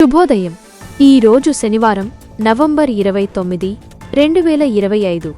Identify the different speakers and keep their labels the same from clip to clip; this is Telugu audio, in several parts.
Speaker 1: శుభోదయం. ఈ రోజు శనివారం నవంబర్ ఇరవై తొమ్మిది రెండు వేల ఇరవై ఐదు.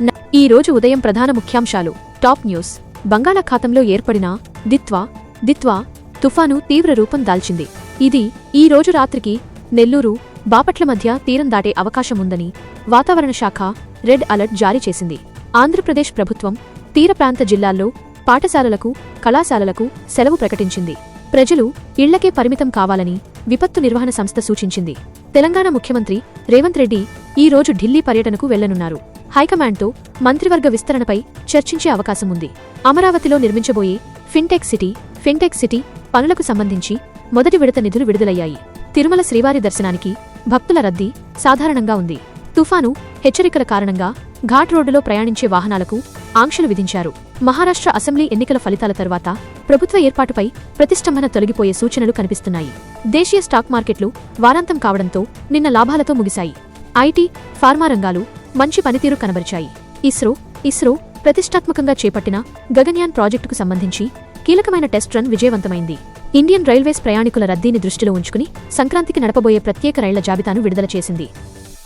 Speaker 1: ఈరోజు ఈ రోజు ఉదయం ప్రధాన ముఖ్యాంశాలు. Top news. బంగాళాఖాతంలో ఏర్పడిన దిత్వా దిత్వా తుఫాను తీవ్ర రూపం దాల్చింది. ఇది ఈ రోజు రాత్రికి నెల్లూరు బాపట్ల మధ్య తీరం దాటే అవకాశం ఉందని వాతావరణ శాఖ రెడ్ అలర్ట్ జారీ చేసింది. ఆంధ్రప్రదేశ్ ప్రభుత్వం తీర ప్రాంత జిల్లాల్లో పాఠశాలలకు కళాశాలలకు సెలవు ప్రకటించింది. ప్రజలు ఇళ్ళకే పరిమితం కావాలని విపత్తు నిర్వహణ సంస్థ సూచించింది. తెలంగాణ ముఖ్యమంత్రి రేవంత్ రెడ్డి ఈ రోజు ఢిల్లీ పర్యటనకు వెళ్ళనున్నారు. హైకమాండ్తో మంత్రివర్గ విస్తరణపై చర్చించే అవకాశం ఉంది. అమరావతిలో నిర్మించబోయే ఫిన్టెక్ సిటీ ఫిన్టెక్ సిటీ పనులకు సంబంధించి మొదటి విడత నిధులు విడుదలయ్యాయి. తిరుమల శ్రీవారి దర్శనానికి భక్తుల రద్దీ సాధారణంగా ఉంది. తుఫాను హెచ్చరికల కారణంగా ఘాట్ రోడ్డులో ప్రయాణించే వాహనాలకు ఆంక్షలు విధించారు. మహారాష్ట్ర అసెంబ్లీ ఎన్నికల ఫలితాల తర్వాత ప్రభుత్వ ఏర్పాటుపై ప్రతిష్టంభన తొలగిపోయే సూచనలు కనిపిస్తున్నాయి. దేశీయ స్టాక్ మార్కెట్లు వారాంతం కావడంతో నిన్న లాభాలతో ముగిశాయి. ఐటీ ఫార్మా రంగాలు మంచి పనితీరు కనబరిచాయి. ఇస్రో ఇస్రో ప్రతిష్టాత్మకంగా చేపట్టిన గగన్యాన్ ప్రాజెక్టుకు సంబంధించి కీలకమైన టెస్ట్ రన్ విజయవంతమైంది. ఇండియన్ రైల్వేస్ ప్రయాణికుల రద్దీని దృష్టిలో ఉంచుకుని సంక్రాంతికి నడపబోయే ప్రత్యేక రైళ్ళ జాబితాను విడుదల చేసింది.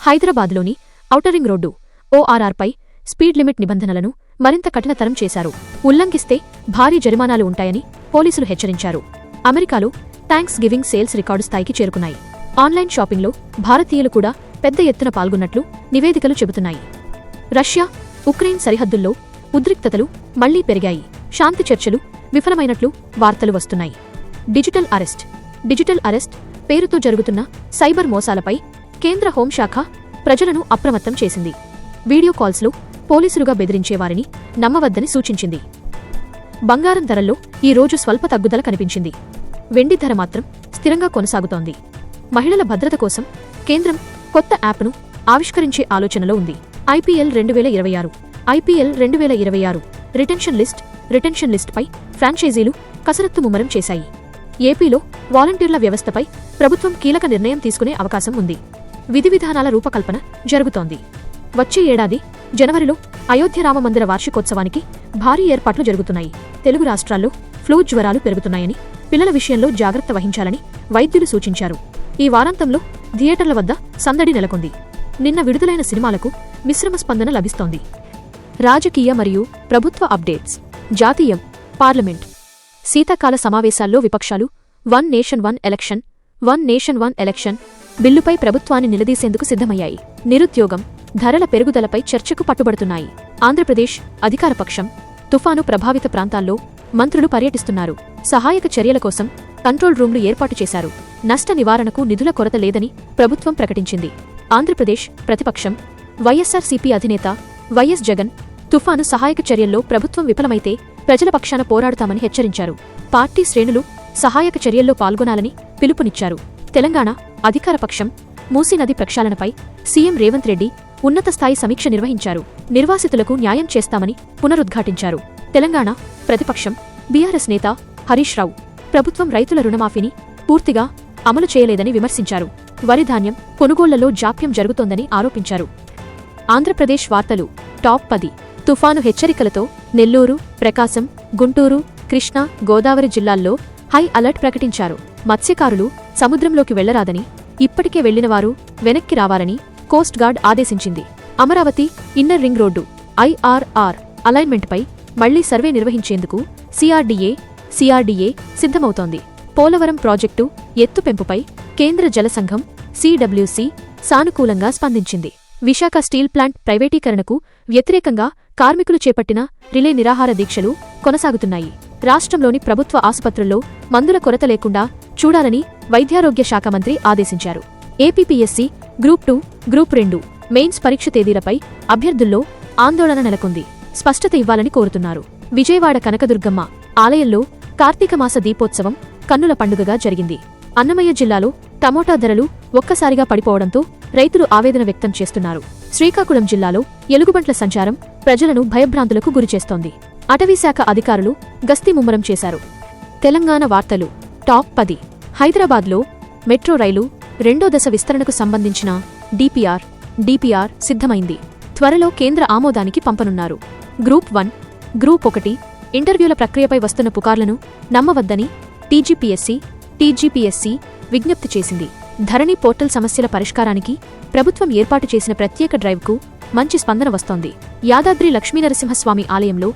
Speaker 1: హైదరాబాద్లోని ఔటరింగ్ రోడ్డు ఓఆర్ఆర్పై స్పీడ్ లిమిట్ నిబంధనలను మరింత కఠినతరం చేశారు. ఉల్లంఘిస్తే భారీ జరిమానాలు ఉంటాయని పోలీసులు హెచ్చరించారు. అమెరికాలో థ్యాంక్స్ గివింగ్ సేల్స్ రికార్డు స్థాయికి చేరుకున్నాయి. ఆన్లైన్ షాపింగ్లో భారతీయులు కూడా పెద్ద ఎత్తున పాల్గొన్నట్లు నివేదికలు చెబుతున్నాయి. రష్యా ఉక్రెయిన్ సరిహద్దుల్లో ఉద్రిక్తతలు మళ్ళీ పెరిగాయి. శాంతి చర్చలు విఫలమైనట్లు వార్తలు వస్తున్నాయి. Digital arrest. డిజిటల్ అరెస్ట్ పేరుతో జరుగుతున్న సైబర్ మోసాలపై కేంద్ర హోంశాఖ ప్రజలను అప్రమత్తం చేసింది. వీడియో కాల్స్లో పోలీసులుగా బెదిరించేవారిని నమ్మవద్దని సూచించింది. బంగారం ధరల్లో ఈ రోజు స్వల్ప తగ్గుదల కనిపించింది. వెండి ధర మాత్రం స్థిరంగా కొనసాగుతోంది. మహిళల భద్రత కోసం కేంద్రం కొత్త యాప్ను ఆవిష్కరించే ఆలోచనలో ఉంది. ఐపీఎల్ రెండు వేల ఇరవై ఆరు ఐపీఎల్ రెండు వేల ఇరవై ఆరు రిటెన్షన్ లిస్ట్ రిటెన్షన్ లిస్ట్పై ఫ్రాంచైజీలు కసరత్తు ముమ్మరం చేశాయి. ఏపీలో వాలంటీర్ల వ్యవస్థపై ప్రభుత్వం కీలక నిర్ణయం తీసుకునే అవకాశం ఉంది. విధి విధానాల రూపకల్పన జరుగుతోంది. వచ్చే ఏడాది జనవరిలో అయోధ్య రామ మందిర వార్షికోత్సవానికి భారీ ఏర్పాట్లు జరుగుతున్నాయి. తెలుగు రాష్ట్రాల్లో ఫ్లూ జ్వరాలు పెరుగుతున్నాయని పిల్లల విషయంలో జాగ్రత్త వహించాలని వైద్యులు సూచించారు. ఈ వారాంతంలో థియేటర్ల వద్ద సందడి నెలకొంది. నిన్న విడుదలైన సినిమాలకు మిశ్రమ స్పందన లభిస్తోంది. రాజకీయ మరియు ప్రభుత్వ అప్డేట్స్ జాతీయం పార్లమెంట్ శీతాకాల సమావేశాల్లో విపక్షాలు one nation one election one nation one election బిల్లుపై ప్రభుత్వాన్ని నిలదీసేందుకు సిద్ధమయ్యాయి. నిరుద్యోగం ధరల పెరుగుదలపై చర్చకు పట్టుబడుతున్నాయి. ఆంధ్రప్రదేశ్ అధికారపక్షం తుఫాను ప్రభావిత ప్రాంతాల్లో మంత్రులు పర్యటిస్తున్నారు. సహాయక చర్యల కోసం కంట్రోల్ రూమ్లు ఏర్పాటు చేశారు. నష్ట నివారణకు నిధుల కొరత లేదని ప్రభుత్వం ప్రకటించింది. ఆంధ్రప్రదేశ్ ప్రతిపక్షం వైఎస్సార్సీపీ అధినేత వైఎస్ జగన్ తుఫాను సహాయక చర్యల్లో ప్రభుత్వం విఫలమైతే ప్రజల పక్షాన పోరాడుతామని హెచ్చరించారు. పార్టీ శ్రేణులు సహాయక చర్యల్లో పాల్గొనాలని పిలుపునిచ్చారు. తెలంగాణ అధికారపక్షం మూసీ నది ప్రక్షాళనపై సీఎం రేవంత్ రెడ్డి ఉన్నత స్థాయి సమీక్ష నిర్వహించారు. నిర్వాసితులకు న్యాయం చేస్తామని పునరుద్ఘాటించారు. తెలంగాణ ప్రతిపక్షం బీఆర్ఎస్ నేత హరీష్ రావు ప్రభుత్వం రైతుల రుణమాఫీని పూర్తిగా అమలు చేయలేదని విమర్శించారు. వరిధాన్యం కొనుగోళ్ళలో జాప్యం జరుగుతోందని ఆరోపించారు. ఆంధ్రప్రదేశ్ వార్తలు టాప్ పది. తుఫాను హెచ్చరికలతో నెల్లూరు ప్రకాశం గుంటూరు కృష్ణా గోదావరి జిల్లాల్లో హై అలర్ట్ ప్రకటించారు. మత్స్యకారులు సముద్రంలోకి వెళ్ళరాదని ఇప్పటికే వెళ్ళినవారు వెనక్కి రావాలని కోస్ట్ గార్డ్ ఆదేశించింది. Amaravati inner ring road IRR అలైన్మెంట్పై మళ్ళీ సర్వే నిర్వహించేందుకు సిఆర్డీఏ సిఆర్డీఏ సిద్ధమవుతోంది. పోలవరం ప్రాజెక్టు ఎత్తు పెంపుపై కేంద్ర జలసంఘం సిడబ్ల్యూసి సానుకూలంగా స్పందించింది. విశాఖ స్టీల్ ప్లాంట్ ప్రైవేటీకరణకు వ్యతిరేకంగా కార్మికులు చేపట్టిన రిలే నిరాహార దీక్షలు కొనసాగుతున్నాయి. రాష్ట్రంలోని ప్రభుత్వ ఆసుపత్రుల్లో మందుల కొరత లేకుండా చూడాలని వైద్యారోగ్య శాఖ మంత్రి ఆదేశించారు. ఏపీపీఎస్సీ గ్రూప్ టూ గ్రూప్ రెండు మెయిన్స్ పరీక్ష తేదీలపై అభ్యర్థుల్లో ఆందోళన నెలకొంది. స్పష్టత ఇవ్వాలని కోరుతున్నారు. విజయవాడ కనకదుర్గమ్మ ఆలయంలో కార్తీక మాస దీపోత్సవం కన్నుల పండుగగా జరిగింది. అన్నమయ్య జిల్లాలో టమోటా ధరలు ఒక్కసారిగా పడిపోవడంతో రైతులు ఆవేదన వ్యక్తం చేస్తున్నారు. శ్రీకాకుళం జిల్లాలో ఎలుగుబంట్ల సంచారం ప్రజలను భయభ్రాంతులకు గురిచేస్తోంది అటవీశాఖ అధికారులు గస్తీ ముమ్మరం చేశారు. తెలంగాణ వార్తలు టాప్ పది. హైదరాబాద్లో మెట్రో రైలు రెండో దశ విస్తరణకు సంబంధించిన డిపిఆర్ డిపిఆర్ సిద్ధమైంది. త్వరలో కేంద్ర ఆమోదానికి పంపనున్నారు. గ్రూప్ వన్ గ్రూప్ ఒకటి ఇంటర్వ్యూల ప్రక్రియపై వస్తున్న పుకార్లను నమ్మవద్దని టీజీపీఎస్సీ టీజీపీఎస్సీ విజ్ఞప్తి చేసింది. ధరణి పోర్టల్ సమస్యల పరిష్కారానికి ప్రభుత్వం ఏర్పాటు చేసిన ప్రత్యేక డ్రైవ్కు మంచి స్పందన వస్తోంది. యాదాద్రి లక్ష్మీనరసింహస్వామి ఆలయంలో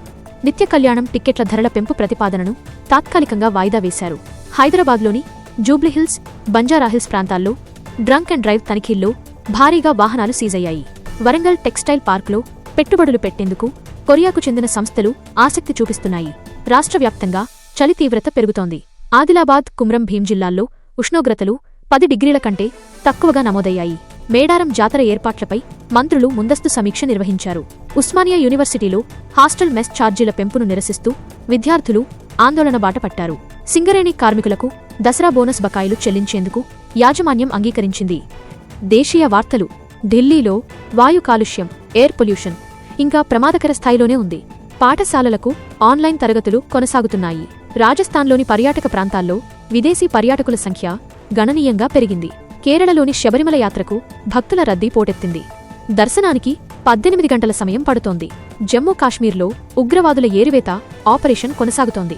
Speaker 1: నిత్య కళ్యాణం టిక్కెట్ల ధరల పెంపు ప్రతిపాదనను తాత్కాలికంగా వాయిదా వేశారు. హైదరాబాద్లోని జూబ్లీహిల్స్ బంజారాహిల్స్ ప్రాంతాల్లో డ్రంక్ అండ్ డ్రైవ్ తనిఖీల్లో భారీగా వాహనాలు సీజయ్యాయి. వరంగల్ టెక్స్టైల్ పార్క్లో పెట్టుబడులు పెట్టేందుకు కొరియాకు చెందిన సంస్థలు ఆసక్తి చూపిస్తున్నాయి. రాష్ట్ర వ్యాప్తంగా చలి తీవ్రత పెరుగుతోంది. ఆదిలాబాద్ కుమ్రం భీం జిల్లాల్లో ఉష్ణోగ్రతలు పది డిగ్రీల కంటే తక్కువగా నమోదయ్యాయి. మేడారం జాతర ఏర్పాట్లపై మంత్రులు ముందస్తు సమీక్ష నిర్వహించారు. ఉస్మానియా యూనివర్సిటీలో హాస్టల్ మెస్ ఛార్జీల పెంపును నిరసిస్తూ విద్యార్థులు ఆందోళన బాట పట్టారు. సింగరేణి కార్మికులకు దసరా బోనస్ బకాయిలు చెల్లించేందుకు యాజమాన్యం అంగీకరించింది. దేశీయ వార్తలు ఢిల్లీలో వాయు కాలుష్యం ఎయిర్ పొల్యూషన్ ఇంకా ప్రమాదకర స్థాయిలోనే ఉంది. పాఠశాలలకు ఆన్లైన్ తరగతులు కొనసాగుతున్నాయి. రాజస్థాన్లోని పర్యాటక ప్రాంతాల్లో విదేశీ పర్యాటకుల సంఖ్య గణనీయంగా పెరిగింది. కేరళలోని శబరిమల యాత్రకు భక్తుల రద్దీ పోటెత్తింది. దర్శనానికి పద్దెనిమిది గంటల సమయం పడుతోంది. జమ్మూ కాశ్మీర్లో ఉగ్రవాదుల ఏరివేత ఆపరేషన్ కొనసాగుతోంది.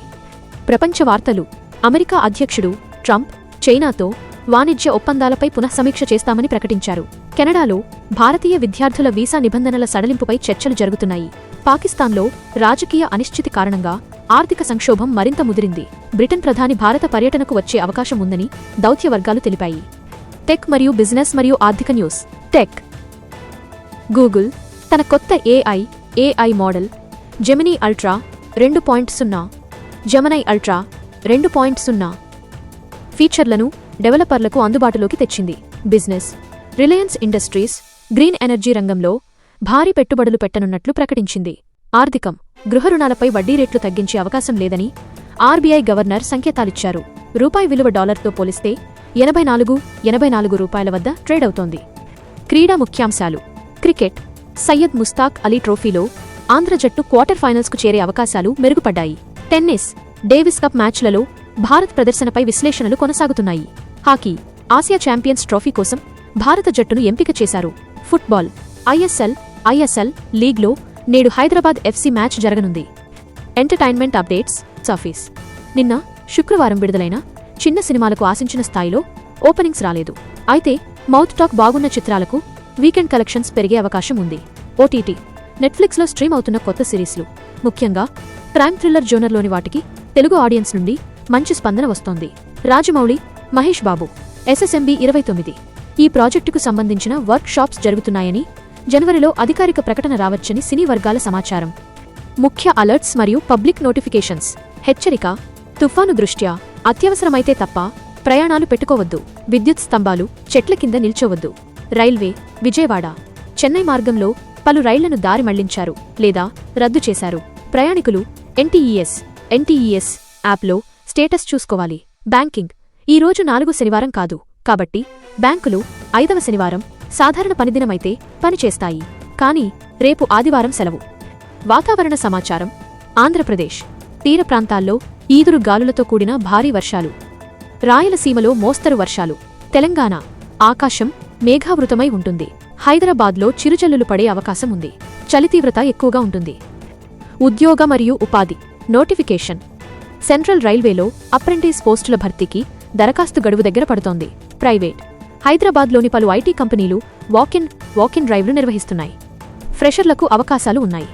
Speaker 1: ప్రపంచ వార్తలు. అమెరికా అధ్యక్షుడు ట్రంప్ చైనాతో వాణిజ్య ఒప్పందాలపై పునఃసమీక్ష చేస్తామని ప్రకటించారు. కెనడాలో భారతీయ విద్యార్థుల వీసా నిబంధనల సడలింపుపై చర్చలు జరుగుతున్నాయి. పాకిస్తాన్లో రాజకీయ అనిశ్చితి కారణంగా ఆర్థిక సంక్షోభం మరింత ముదిరింది. బ్రిటన్ ప్రధాని భారత పర్యటనకు వచ్చే అవకాశం ఉందని దౌత్య వర్గాలు తెలిపాయి. టెక్ మరియు బిజినెస్ మరియు ఆర్థిక న్యూస్. టెక్. గూగుల్ తన కొత్త AI AI model Gemini ultra రెండు పాయింట్ సున్నా జమనై అల్ట్రా రెండు పాయింట్ సున్నా ఫీచర్లను డెవలపర్లకు అందుబాటులోకి తెచ్చింది. Business Reliance Industries green energy రంగంలో భారీ పెట్టుబడులు పెట్టనున్నట్లు ప్రకటించింది. ఆర్థికం గృహ రుణాలపై వడ్డీ రేట్లు తగ్గించే అవకాశం లేదని ఆర్బీఐ గవర్నర్ సంకేతాలిచ్చారు. రూపాయి విలువ డాలర్తో పోలిస్తే ఎనభై నాలుగు ఎనభై నాలుగు రూపాయల వద్ద ట్రేడ్ అవుతోంది. క్రీడా ముఖ్యాంశాలు. క్రికెట్ సయ్యద్ ముస్తాక్ అలీ ట్రోఫీలో ఆంధ్ర జట్టు క్వార్టర్ ఫైనల్స్కు చేరే అవకాశాలు మెరుగుపడ్డాయి. టెన్నిస్ డేవిస్ కప్ మ్యాచ్లలో భారత్ ప్రదర్శనపై విశ్లేషణలు కొనసాగుతున్నాయి. హాకీ ఆసియా ఛాంపియన్స్ ట్రోఫీ కోసం భారత జట్టును ఎంపిక చేశారు. ఫుట్బాల్ ఐఎస్ఎల్ ఐఎస్ఎల్ లీగ్లో నేడు హైదరాబాద్ ఎఫ్సీ మ్యాచ్ జరగనుంది. ఎంటర్టైన్మెంట్ అప్డేట్స్ సాఫీస్. నిన్న శుక్రవారం విడుదలైన చిన్న సినిమాలకు ఆశించిన స్థాయిలో ఓపెనింగ్స్ రాలేదు. అయితే మౌత్ టాక్ బాగున్న చిత్రాలకు వీకెండ్ కలెక్షన్స్ పెరిగే అవకాశం ఉంది. ఓటీటీ నెట్ఫ్లిక్స్లో స్ట్రీమ్ అవుతున్న కొత్త సిరీస్లు. ముఖ్యంగా క్రైమ్ థ్రిల్లర్ జోనర్లోని వాటికి తెలుగు ఆడియన్స్ నుండి మంచి స్పందన వస్తోంది. రాజమౌళి మహేష్ బాబు ఎస్ఎస్ఎంబి ఇరవై తొమ్మిది. ఈ ప్రాజెక్టుకు సంబంధించిన వర్క్ షాప్స్ జరుగుతున్నాయని జనవరిలో అధికారిక ప్రకటన రావచ్చని సినీ వర్గాల సమాచారం. ముఖ్య అలర్ట్స్ మరియు పబ్లిక్ నోటిఫికేషన్స్. హెచ్చరిక తుఫాను దృష్ట్యా అత్యవసరమైతే తప్ప ప్రయాణాలు పెట్టుకోవద్దు. విద్యుత్ స్తంభాలు చెట్ల కింద నిల్చోవద్దు. రైల్వే విజయవాడ చెన్నై మార్గంలో పలు రైళ్ళను దారి మళ్ళించారు లేదా రద్దు చేశారు. ప్రయాణికులు ఎన్టీఈఎస్ ఎన్టీఈఎస్ యాప్లో స్టేటస్ చూసుకోవాలి. బ్యాంకింగ్ ఈ రోజు నాలుగు శనివారం కాదు. కాబట్టి బ్యాంకులు ఐదవ శనివారం సాధారణ పనిదినమైతే పనిచేస్తాయి. కానీ రేపు ఆదివారం సెలవు. వాతావరణ సమాచారం. ఆంధ్రప్రదేశ్ తీర ప్రాంతాల్లో ఈదురు గాలులతో కూడిన భారీ వర్షాలు. రాయలసీమలో మోస్తరు వర్షాలు. తెలంగాణ ఆకాశం మేఘావృతమై ఉంటుంది. హైదరాబాద్లో చిరుజల్లులు పడే అవకాశం ఉంది. చలి తీవ్రత ఎక్కువగా ఉంటుంది. ఉద్యోగ మరియు ఉపాధి. నోటిఫికేషన్. సెంట్రల్ రైల్వేలో అప్రెంటిస్ పోస్టుల భర్తీకి దరఖాస్తు గడువు దగ్గర పడుతోంది. ప్రైవేట్. హైదరాబాద్లోని పలు ఐటీ కంపెనీలు వాకిన్ వాకిన్ డ్రైవ్లు నిర్వహిస్తున్నాయి. ఫ్రెషర్లకు అవకాశాలు ఉన్నాయి.